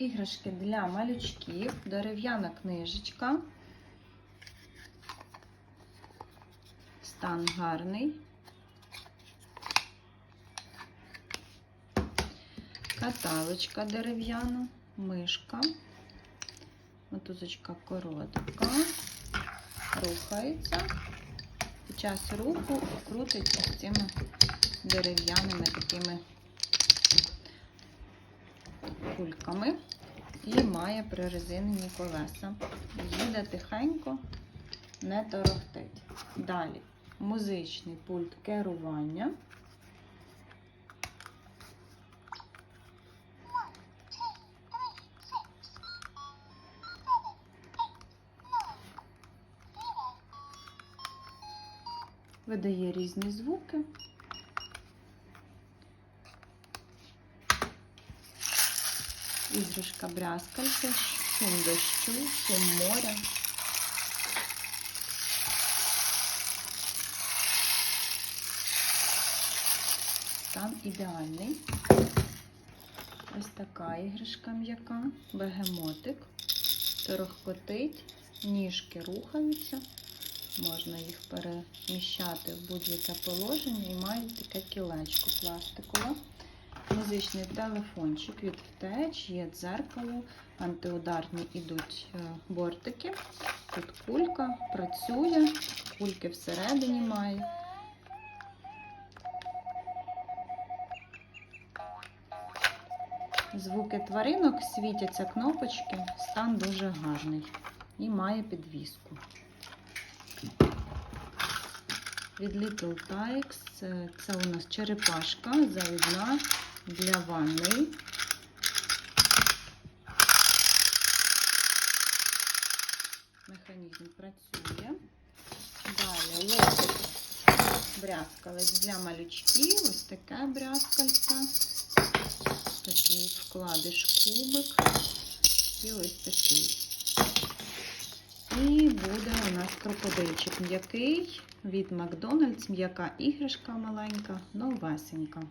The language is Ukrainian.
Іграшки для малючків, дерев'яна книжечка. Стан гарний. Каталочка дерев'яна, мишка, мотузочка коротка, рухається. Під час руху крутиться цими дерев'яними такими кульками і має прирезинені колеса. Їде тихенько, не торохтить. Далі музичний пульт керування. Видає різні звуки. Іграшка брязкальця, шум дощу, шум моря. Стан ідеальний. Ось така іграшка м'яка, бегемотик, торохкотить, ніжки рухаються, можна їх переміщати в будь-яке положення і мають таке кілечко пластикове. Музичний телефончик від втеч, є дзеркало, антиударні ідуть е, бортики. Тут кулька працює, кульки всередині має. Звуки тваринок, світяться кнопочки, стан дуже гарний і має підвіску. Від Little Tikes це, у нас черепашка завідна для ванної. Механізм працює. Далі лосик брязкалець для малючків. Ось таке брязкальце. Такий вкладиш кубик. І ось такий. І буде у нас крокодильчик м'який від Макдональдс, м'яка іграшка маленька, новесенька.